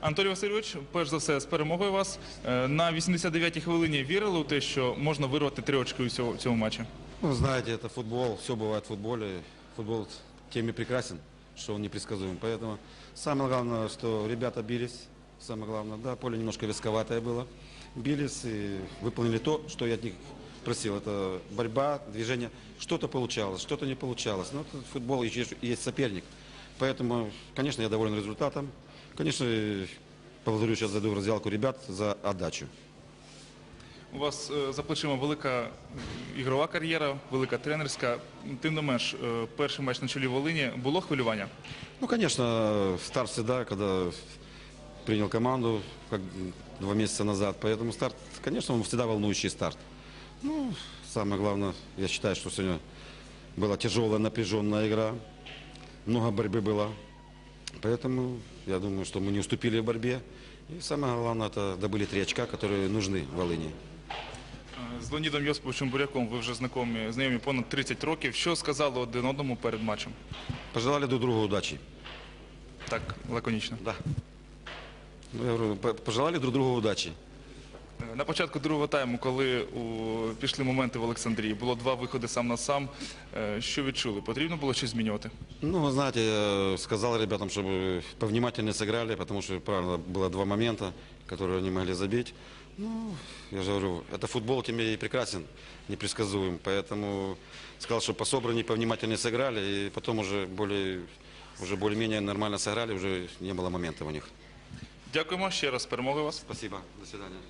Анатолій Васильович, перш за все, з перемогою вас. Е, На 89-й хвилині вірили у те, що можна вирвати три очки у цьому, цьому матчі? Ну, знаете, это футбол, все бывает в футболе. Футбол тем и прекрасен, что он непредсказуем. Поэтому самое главное, что ребята бились. Самое главное, да, поле немножко рисковатое было. Бились и выполнили то, что я от них просил. Это борьба, движение. Что-то получалось, что-то не получалось. Но это футбол и есть- и есть соперник. Поэтому, конечно, я доволен результатом. Конечно, поблагодарю сейчас зайду в раздевалку ребят за отдачу. У вас е, за плечима велика е, ігрова кар'єра, велика тренерська. Тим не менш, е, перший матч на чолі Волині було хвилювання. Ну, конечно, старт всегда, когда принял команду, как два месяца назад. Поэтому старт, конечно, он всегда волнующий старт. Ну, самое главное, я считаю, что сегодня была тяжелая, напряженная игра. Много борьбы было. Поэтому я думаю, что мы не уступили в борьбе. И самое главное, это добыли три очка, которые нужны Волыни. Е, З Леонідом Йосиповичем Буряком ви вже знайомі, знайомі понад 30 років. Що сказали один одному перед матчем? Пожелали друг другу удачи. Так, лаконічно. Да. Ну, я говорю, по- пожелали друг другу удачи. Е, На початку другого тайму, коли у, пішли моменти в Олександрії, було два виходи сам на сам. Е, Що відчули? Потрібно було щось змінювати? Ну, вы знаете, я сказал ребятам, чтобы повнимательнее сыграли, потому что, правильно, было два момента, которые они могли забить. Ну, я же говорю, это футбол тем и прекрасен, непредсказуем. Поэтому сказал, что пособраннее, повнимательнее сыграли, и потом уже более, уже более-менее нормально сыграли, уже не было моментов у них. Дякуємо ще раз. з Перемогою вас. Спасибо, до свидания.